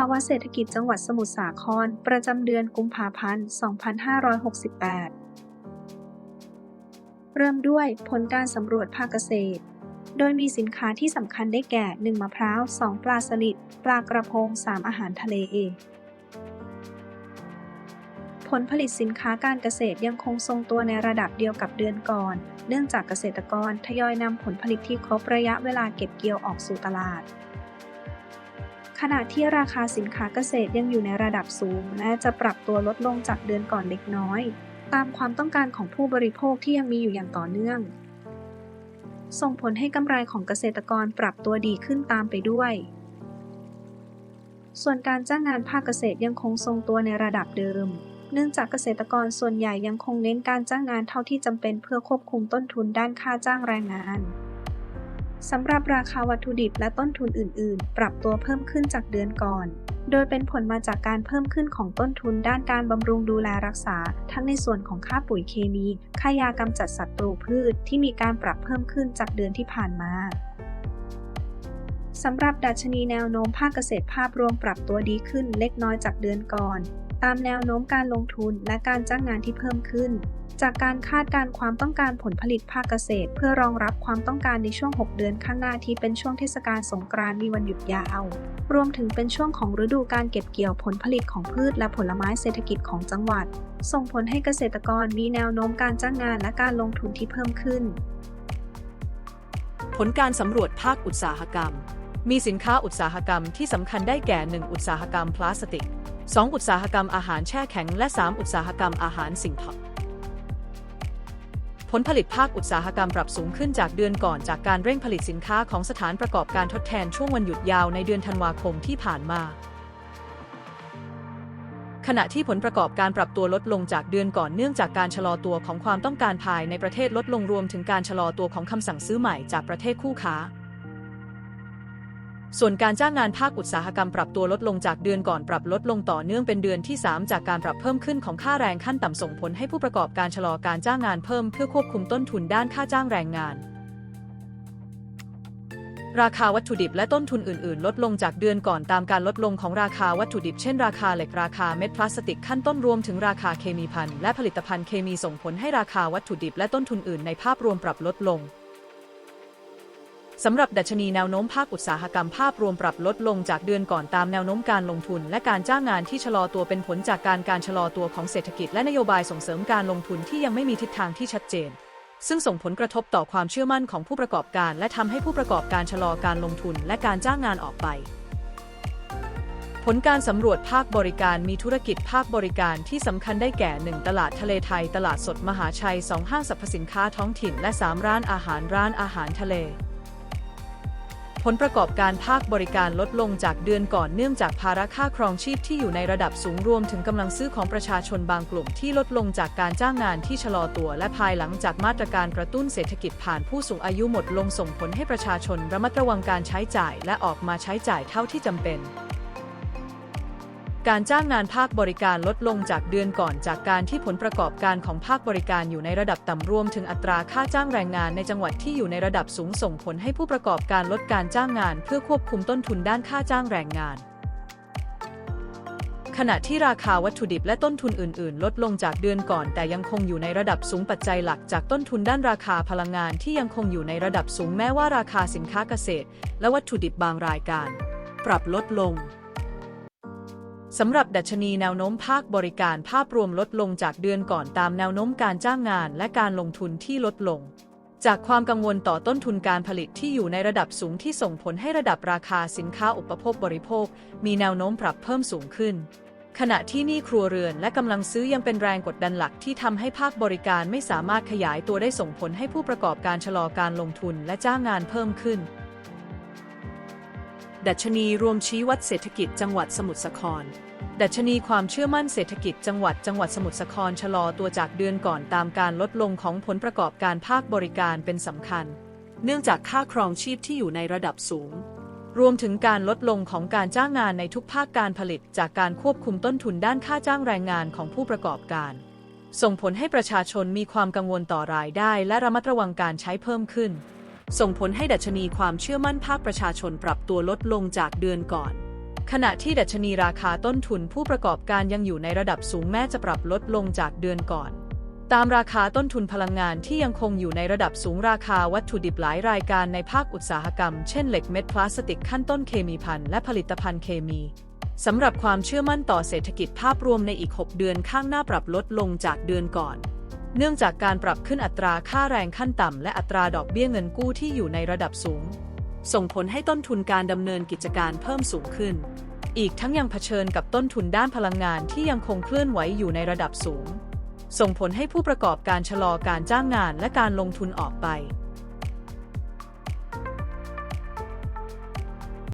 าวะเศรษฐกิจจังหวัดสมุทรสาคร ประจำเดือนกุมภาพันธ์ 2568 เริ่มด้วยผลการสำรวจภาคเกษตร โดยมีสินค้าที่สำคัญได้แก่ 1 มะพร้าว 2 ปลาสลิด ปลากระพง 3 อาหารทะเล ผลผลิตสินค้าการเกษตรยังคงทรงตัวในระดับเดียวกับเดือนก่อน เนื่องจากเกษตรกรทยอยนำผลผลิตที่ครบระยะเวลาเก็บเกี่ยวออกสู่ตลาด ขณะที่ราคาสินค้าเกษตรยังอยู่ในระดับสูง และจะปรับตัวลดลงจากเดือนก่อนเล็กน้อย ตามความต้องการของผู้บริโภคที่ยังมีอยู่อย่างต่อเนื่อง ส่งผลให้กำไรของเกษตรกรปรับตัวดีขึ้นตามไปด้วย ส่วนการจ้างงานภาคเกษตรยังคงทรงตัวในระดับเดิม เนื่องจากเกษตรกรส่วนใหญ่ยังคงเน้นการจ้างงานเท่าที่จำเป็นเพื่อควบคุมต้นทุนด้านค่าจ้างแรงงาน สำหรับราคาวัตถุดิบและต้นทุนอื่น ๆ ปรับตัวเพิ่มขึ้นจากเดือนก่อน โดยเป็นผลมาจากการเพิ่มขึ้นของต้นทุนด้านการบำรุงดูแลรักษา ทั้งในส่วนของค่าปุ๋ยเคมี ค่ายากำจัดศัตรูพืชที่มีการปรับเพิ่มขึ้นจากเดือนที่ผ่านมาสำหรับดัชนีแนวโน้มภาคเกษตรภาพรวมปรับตัวดีขึ้นเล็กน้อยจากเดือนก่อน ตามแนวโน้มการลงทุนและการจ้างงานที่เพิ่มขึ้น จากการคาดการความต้องการผลผลิตภาคเกษตร เพื่อรองรับความต้องการในช่วง 6 เดือนข้างหน้าที่เป็นช่วงเทศกาลสงกรานต์มีวันหยุดยาว รวมถึงเป็นช่วงของฤดูการเก็บเกี่ยวผลผลิตของพืชและผลไม้เศรษฐกิจของจังหวัด ส่งผลให้เกษตรกรมีแนวโน้มการจ้างงานและการลงทุนที่เพิ่มขึ้น ผลการสำรวจภาคอุตสาหกรรม มีสินค้าอุตสาหกรรมที่สำคัญได้แก่ 1 อุตสาหกรรมพลาสติก 2 อุตสาหกรรมอาหารแช่แข็ง และ 3 อุตสาหกรรมอาหารสิ่งทอผลผลิตภาคอุตสาหกรรมปรับสูงขึ้นจากเดือนก่อนจากการเร่งผลิตสินค้าของสถานประกอบการทดแทนช่วงวันหยุดยาวในเดือนธันวาคมที่ผ่านมา ขณะที่ผลประกอบการปรับตัวลดลงจากเดือนก่อนเนื่องจากการชะลอตัวของความต้องการภายในประเทศลดลงรวมถึงการชะลอตัวของคำสั่งซื้อใหม่จากประเทศคู่ค้า ส่วนการจ้างงานภาคอุตสาหกรรมปรับตัวลดลงจากเดือนก่อนปรับลดลงต่อเนื่องเป็นเดือนที่ 3 จากการปรับเพิ่มขึ้นของค่าแรงขั้นต่ำส่งผลให้ผู้ประกอบการชะลอการจ้างงานเพิ่มเพื่อควบคุมต้นทุนด้านค่าจ้างแรงงาน ราคาวัตถุดิบและต้นทุนอื่น ๆ ลดลงจากเดือนก่อนตามการลดลงของราคาวัตถุดิบเช่นราคาเหล็กราคาเม็ดพลาสติกขั้นต้นรวมถึงราคาเคมีภัณฑ์และผลิตภัณฑ์เคมีส่งผลให้ราคาวัตถุดิบและต้นทุนอื่นในภาพรวมปรับลดลง สำหรับดัชนีแนวโน้มภาคอุตสาหกรรมภาพรวมปรับลดลงจากเดือนก่อนตามแนวโน้มการลงทุน และการจ้างงานที่ชะลอตัวเป็นผลจากการการชะลอตัวของเศรษฐกิจและนโยบายส่งเสริมการลงทุนที่ยังไม่มีทิศทางที่ชัดเจน ซึ่งส่งผลกระทบต่อความเชื่อมั่นของผู้ประกอบการ และทำให้ผู้ประกอบการชะลอการลงทุนและการจ้างงานออกไปผลการสำรวจภาคบริการมีธุรกิจภาคบริการที่สำคัญได้แก่ 1 ตลาดทะเลไทย ตลาดสดมหาชัย 2 ห้างสรรพสินค้าท้องถิ่น และ 3 ร้านอาหารร้านอาหารทะเล ผลประกอบการภาคบริการลดลงจากเดือนก่อนเนื่องจากภาระค่าครองชีพที่อยู่ในระดับสูงรวมถึงกำลังซื้อของประชาชนบางกลุ่มที่ลดลงจากการจ้างงานที่ชะลอตัวและภายหลังจากมาตรการกระตุ้นเศรษฐกิจผ่านผู้สูงอายุหมดลงส่งผลให้ประชาชนระมัดระวังการใช้จ่ายและออกมาใช้จ่ายเท่าที่จำเป็น การจ้างงานภาคบริการลดลงจากเดือนก่อนจากการที่ผลประกอบการของภาคบริการอยู่ในระดับต่ำรวมถึงอัตราค่าจ้างแรงงานในจังหวัดที่อยู่ในระดับสูงส่งผลให้ผู้ประกอบการลดการจ้างงานเพื่อควบคุมต้นทุนด้านค่าจ้างแรงงาน ขณะที่ราคาวัตถุดิบและต้นทุนอื่น ๆ ลดลงจากเดือนก่อน แต่ยังคงอยู่ในระดับสูงปัจจัยหลักจากต้นทุนด้านราคาพลังงานที่ยังคงอยู่ในระดับสูงแม้ว่าราคาสินค้าเกษตร และวัตถุดิบบางรายการ ปรับลดลง สำหรับดัชนีแนวโน้มภาคบริการภาพรวมลดลงจากเดือนก่อนตามแนวโน้มการจ้างงานและการลงทุนที่ลดลง จากความกังวลต่อต้นทุนการผลิตที่อยู่ในระดับสูงที่ส่งผลให้ระดับราคาสินค้าอุปโภคบริโภค มีแนวโน้มปรับเพิ่มสูงขึ้น ขณะที่หนี้ครัวเรือนและกำลังซื้อยังเป็นแรงกดดันหลักที่ทำให้ภาคบริการไม่สามารถขยายตัวได้ส่งผลให้ผู้ประกอบการชะลอการลงทุนและจ้างงานเพิ่มขึ้น ดัชนีรวมชี้วัดเศรษฐกิจจังหวัดสมุทรสาคร ดัชนีความเชื่อมั่นเศรษฐกิจจังหวัดจังหวัดสมุทรสาครชะลอตัวจากเดือนก่อนตามการลดลงของผลประกอบการภาคบริการเป็นสำคัญ เนื่องจากค่าครองชีพที่อยู่ในระดับสูง รวมถึงการลดลงของการจ้างงานในทุกภาคการผลิต จากการควบคุมต้นทุนด้านค่าจ้างแรงงานของผู้ประกอบการ ส่งผลให้ประชาชนมีความกังวลต่อรายได้ และระมัดระวังการใช้เพิ่มขึ้น ส่งผลให้ดัชนีความเชื่อมั่นภาคประชาชนปรับตัวลดลงจากเดือนก่อน ขณะที่ดัชนีราคาต้นทุนผู้ประกอบการยังอยู่ในระดับสูงแม้จะปรับลดลงจากเดือนก่อน ตามราคาต้นทุนพลังงานที่ยังคงอยู่ในระดับสูงราคาวัตถุดิบหลายรายการในภาคอุตสาหกรรม เช่นเหล็กเม็ดพลาสติกขั้นต้นเคมีภัณฑ์และผลิตภัณฑ์เคมีสำหรับความเชื่อมั่นต่อเศรษฐกิจภาพรวมในอีก 6 เดือนข้างหน้าปรับลดลงจากเดือนก่อน เนื่องจากการปรับขึ้นอัตราค่าแรงขั้นต่ำและอัตราดอกเบี้ยเงินกู้ที่อยู่ในระดับสูง ส่งผลให้ต้นทุนการดำเนินกิจการเพิ่มสูงขึ้น อีกทั้งยังเผชิญกับต้นทุนด้านพลังงานที่ยังคงเคลื่อนไหวอยู่ในระดับสูง ส่งผลให้ผู้ประกอบการชะลอการจ้างงานและการลงทุนออกไป